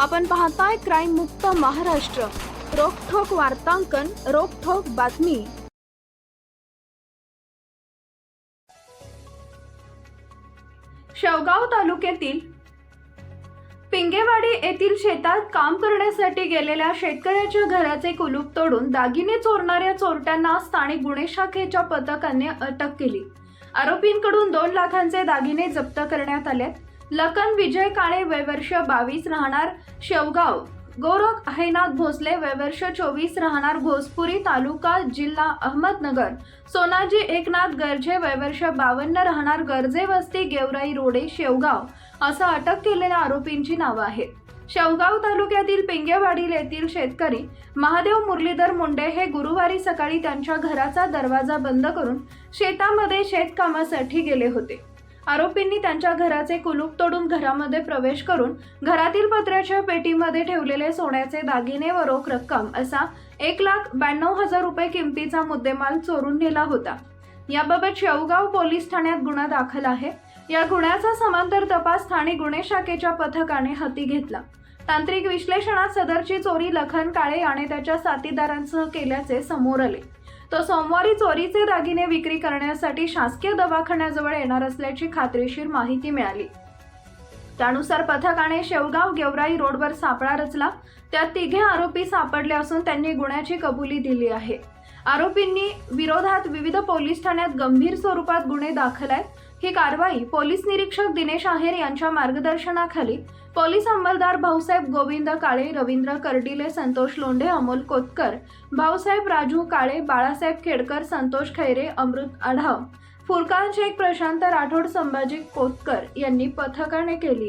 आपण पाहताय क्राईम मुक्त महाराष्ट्र. रोखोक वार्तांकन रोखोक बातमी. शेवगाव तालुक्यातील पिंगेवाडी येथील शेतात काम करण्यासाठी गेलेल्या शेतकऱ्याच्या घराचे कुलूप तोडून दागिने चोरणाऱ्या चोरट्यांना स्थानिक गुन्हे शाखेच्या पथकाने अटक केली. आरोपींकडून दोन लाखांचे दागिने जप्त करण्यात आले लखन विजय काळे वयवर्ष बावीस राहणार शेवगाव. गोरख हैनाथ भोसले वयवर्ष चोवीस राहणार घोसपुरी तालुका जिल्हा अहमदनगर. सोनाजी एकनाथ गर्जे वयवर्ष बावन्न राहणार गर्जे वस्ती गेवराई रोडे शेवगाव. असं अटक केलेल्या आरोपींची नावं आहेत. शेवगाव तालुक्यातील पिंगेवाडील येथील शेतकरी महादेव मुरलीधर मुंडे हे गुरुवारी सकाळी त्यांच्या घराचा दरवाजा बंद करून शेतामध्ये शेतकामासाठी गेले होते. आरोपींनी त्यांच्या घराचे कुलूप तोडून घरामध्ये प्रवेश करून घरातील पत्र्याच्या पेटीमध्ये ठेवलेले सोन्याचे दागिने व रोख रक्कम असा एक लाख ब्याण्णव हजार रुपये किमतीचा मुद्देमाल चोरून नेला होता. याबाबत शेवगाव पोलीस ठाण्यात गुन्हा दाखल आहे. या गुन्ह्याचा समांतर तपास ठाणे गुन्हे शाखेच्या पथकाने हाती घेतला. तांत्रिक विश्लेषणात सदरची चोरी लखन काळे आणि त्याच्या साथीदारांसह केल्याचे समोर आले. तो सोमवारी चोरीचे दागिने विक्री करण्यासाठी शासकीय दवाखान्याजवळ येणार असल्याची खात्रीशीर माहिती मिळाली. त्यानुसार पथकाने शेवगाव गेवराई रोडवर सापळा रचला. त्यात तिघे आरोपी सापडले असून त्यांनी गुन्ह्याची कबुली दिली आहे. आरोपींनी विरोधात विविध पोलीस ठाण्यात गंभीर स्वरूपात गुन्हे दाखल आहेत. ही कारवाई पोलीस निरीक्षक दिनेश आहेर यांच्या मार्गदर्शनाखाली पोलीस अंमलदार भाऊसाहेब गोविंद काळे रवींद्र कर्डिले संतोष लोंढे अमोल कोतकर भाऊसाहेब राजू काळे बाळासाहेब खेडकर संतोष खैरे अमृत आढाव. फुरकान शेख प्रशांत राठोड संभाजी कोतकर यांनी पथकाने केली आहे.